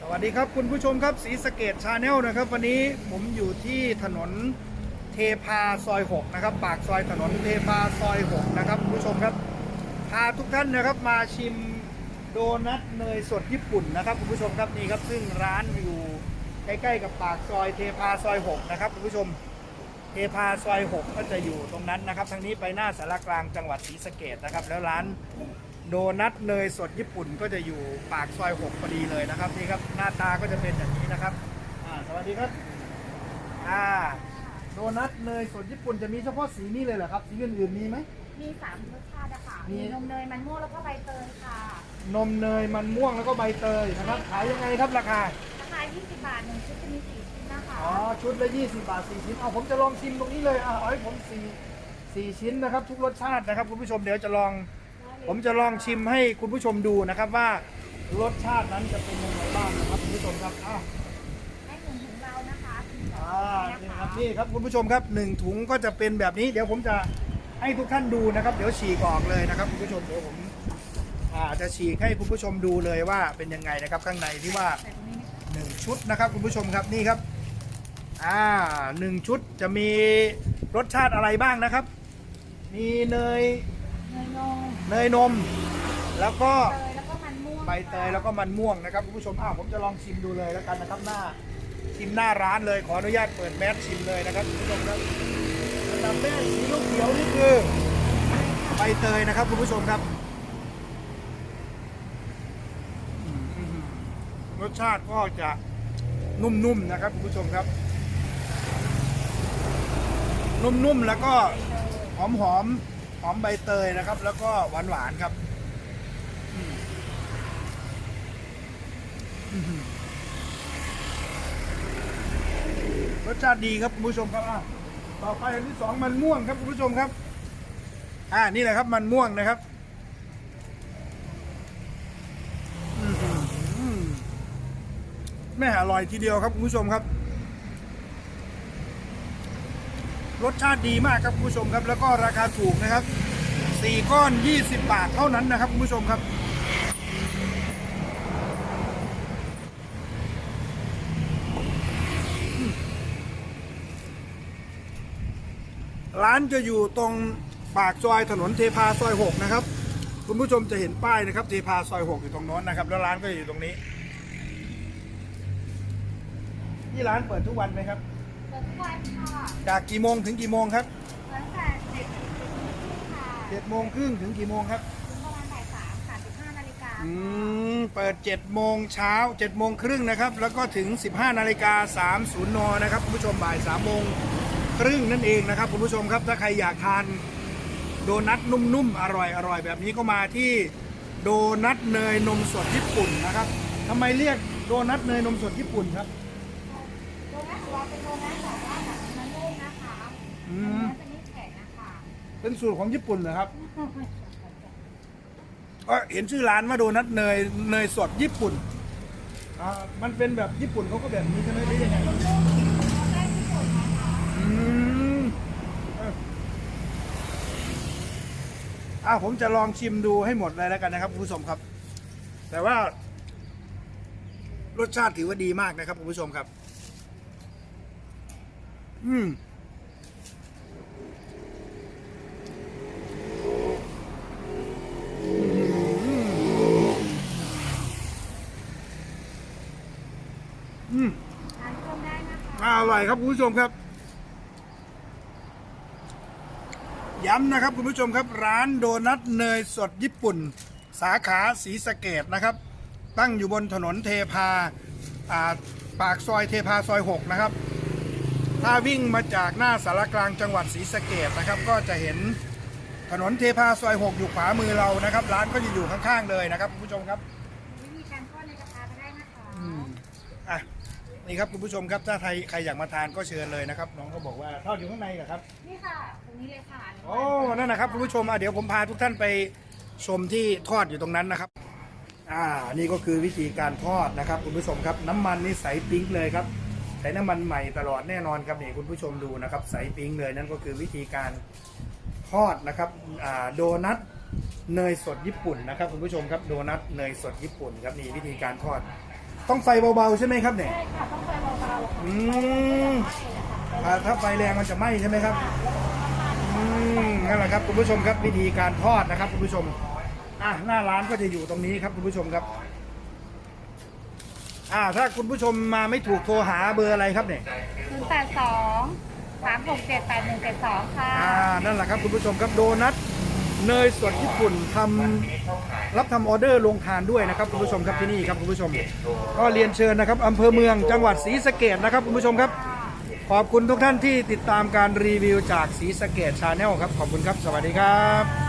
สวัสดีครับคุณผู้ชมครับสีสเกตชาแนลนะครับ วันนี้ผมอยู่ที่ถนนเทพาซอย 6 นะครับ ปากซอยถนนเทพาซอย 6 นะครับคุณผู้ชมครับพาทุกท่านนะครับมาชิมโดนัทเนยสดญี่ปุ่นนะครับคุณผู้ชมครับนี่ครับซึ่งร้านอยู่ใกล้ๆกับปากซอยเทพาซอย 6 นะครับคุณผู้ชมเทพาซอย 6 ก็จะอยู่ตรงนั้นนะครับทางนี้ไปหน้าสารกลางจังหวัดศรีสะเกดนะครับ แล้วร้าน โดนัทเนยสดญี่ปุ่นก็จะอยู่ปากซอย6พอดีเลยนะครับนี่ครับหน้าตาก็จะเป็นอย่างนี้นะครับอ่าสวัสดีครับอ่าโดนัทเนยสดญี่ปุ่นจะมีเฉพาะสีนี้เลยเหรอครับสีอื่นๆมีไหม มีสามรสชาติอะค่ะมี มีนมเนยมันม่วงแล้วก็ใบเตยค่ะนมเนยมันม่วงแล้วก็ใบเตยนะครับขายยังไงครับราคาราคา20 บาทหนึ่งชุดจะมีสี่ชิ้นนะคะอ๋อชุดละ20 บาท4ชิ้นเอาผมจะลองชิมตรงนี้เลยอ่าเอาให้ผม4 4ชิ้นนะครับ ทุกรสชาตินะครับคุณผู้ชมเดี๋ยวจะลอง ผมจะลองชิมให้คุณผู้ชมดูนะครับว่ารสชาตินั้นจะเป็นยังไงบ้างนะครับคุณผู้ชมครับอ้าวให้หนึ่งถึงเรานะคะถึงสองอ่านะนี่คะครับนี่ครับคุณผู้ชมครับหนึ่งถุงก็จะเป็นแบบนี้เดี๋ยวผมจะให้ทุกท่านดูนะครับ เดี๋ยวฉีกออกเลยนะครับคุณผู้ชมเดี๋ยวผมอ่าจะฉีกให้คุณผู้ชมดูเลยว่าเป็นยังไงนะครับข้างในที่ว่าแต่ตรงนี้นะคะหนึ่งชุดนะครับคุณผู้ชมครับนี่ครับอ่าหนึ่งชุดจะมีรสชาติอะไรบ้างนะครับ มีเนย เนยนมเนยนม แล้วก็เตยแล้วก็มันม่วงใบเตยแล้วก็มันม่วงนะครับคุณผู้ชมอ้าวผมจะลองชิมดูเลยแล้วกันนะครับหน้าชิมหน้าร้านเลยขออนุญาตเปิดแมสชิมเลยนะครับคุณผู้ชมครับอันดับแรกสีลูกเขียวนี่คือใบเตยนะครับคุณผู้ชมครับอืมอืมรสชาติก็จะนุ่มๆนะครับคุณผู้ชมครับ นุ่มๆแล้วก็หอมๆ หอมใบเตยนะครับ แล้วก็หวานๆครับรสชาติดีครับคุณผู้ชมครับอะต่อไปอันที่สองมันม่วงครับคุณผู้ชมครับ อ่านี่แหละครับมันม่วงนะครับแม่อร่อยทีเดียวครับคุณผู้ชมครับ รสชาติดีมากครับคุณผู้ชมครับ แล้วก็ราคาถูกนะครับสี่ก้อน 20 บาทเท่านั้นนะครับคุณผู้ชมครับร้านจะอยู่ตรงปากซอยถนนเทพาซอย 6 นะครับ คุณผู้ชมจะเห็นป้ายนะครับ เทพาซอย 6 อยู่ตรงโน้นนะครับ แล้วร้านก็อยู่ตรงนี้ ที่ร้านเปิดทุกวันไหมครับ ทุกวันค่ะจากกี่โมงถึงกี่โมงครับตั้งแต่เจ็ดถึงค่ะเจ็ดโมงครึ่งถึงกี่โมงครับถึงประมาณบ่ายสามค่ะสิบห้านาฬิกาอืมเปิด7โมงเช้า7โมงครึ่งนะครับ แล้วก็ถึง 15นาฬิกา30นนะครับคุณผู้ชมบ่าย3โมงครึ่งนั่นเองนะครับคุณผู้ชมครับถ้าใครอยากทานโดนัทนุ่มๆอร่อยๆแบบนี้ก็มาที่โดนัทเนยนมสดญี่ปุ่นนะครับทำไมเรียกโดนัทเนยนมสดญี่ปุ่นครับโดนัทข เป็นโรงงานจากว่ามันรูปนะคะมเนื้อจะไม่แข็งนะคะเป็นสูตรของญี่ปุ่นเหรอครับเอ้อเห็นชื่อร้านว่าโดนัทเนยเนยสดญี่ปุ่นอ่ามันเป็นแบบญี่ปุ่นเขาก็แบบนี้ใช่ไหมหรือยังไงอืมเอออะผมจะลองชิมดูให้หมดเลยแล้วกันนะครับคุณผู้ชมครับ แต่ว่ารสชาติถือว่าดีมากนะครับคุณผู้ชมครับ อืมอืมทานเพิ่มได้นะคะ อร่อยครับคุณผู้ชมครับ ย้ำนะครับคุณผู้ชมครับ ร้านโดนัทเนยสดญี่ปุ่น สาขาศรีสะเกดนะครับ ตั้งอยู่บนถนนเทพาอ่าปากซอยเทพาซอย 6 นะครับ ถ้าวิ่งมาจากหน้าสารกลางจังหวัดศรีสะเกดนะครับ ก็จะเห็นถนนเทพาซอย6อยู่ขวามือเรานะครับ ร้านก็จะอยู่ข้างๆเลยนะครับคุณผู้ชมครับวิธีการทอดในกระทะก็ได้นะคะอะนี่ครับคุณผู้ชมครับถ้าใครใครอยากมาทานก็เชิญเลยนะครับ น้องก็บอกว่าทอดอยู่ข้างในเหรอครับนี่ค่ะตรงนี้เลยค่ะโอ้นั่นนะครับคุณผู้ชมอะเดี๋ยวผมพาทุกท่านไปชมที่ทอดอยู่ตรงนั้นนะครับ อ่า นี่ก็คือวิธีการทอดนะครับ คุณผู้ชมครับ น้ำมันนี่ใสปิ๊งเลยครับ ใช้น้ำมันใหม่ตลอดแน่นอนครับนี่คุณผู้ชมดูนะครับใสปิ๊งเลยนั่นก็คือวิธีการทอดนะครับอ่าโดนัทเนยสดญี่ปุ่นนะครับคุณผู้ชมครับโดนัทเนยสดญี่ปุ่นครับนี่วิธีการทอด ต้องไฟเบาๆใช่ไหมครับเนี่ยใช่ค่ะต้องไฟเบาๆอืมอ่าถ้าไฟแรงมันจะไหม้ใช่ไหมครับอืมนั่นแหละครับคุณผู้ชมครับวิธีการทอดนะครับคุณผู้ชมอะหน้าร้านก็จะอยู่ตรงนี้ครับคุณผู้ชมครับ อ่า ถ้าคุณผู้ชมมาไม่ถูกโทรหาเบอร์อะไรครับเนี่ย ศูนย์แปดสองสามหกเจ็ดแปดหนึ่งเจ็ดสองค่ะ อ่า นั่นแหละครับคุณผู้ชมครับโดนัทเนยสดญี่ปุ่นทำรับทำออเดอร์ลงทานด้วยนะครับคุณผู้ชมครับที่นี่ครับคุณผู้ชม ก็เรียนเชิญนะครับอำเภอเมืองจังหวัดศรีสะเกดนะครับคุณผู้ชมครับ ขอบคุณทุกท่านที่ติดตามการรีวิวจากศรีสะเกดชาแนลครับ ขอบคุณครับ สวัสดีครับ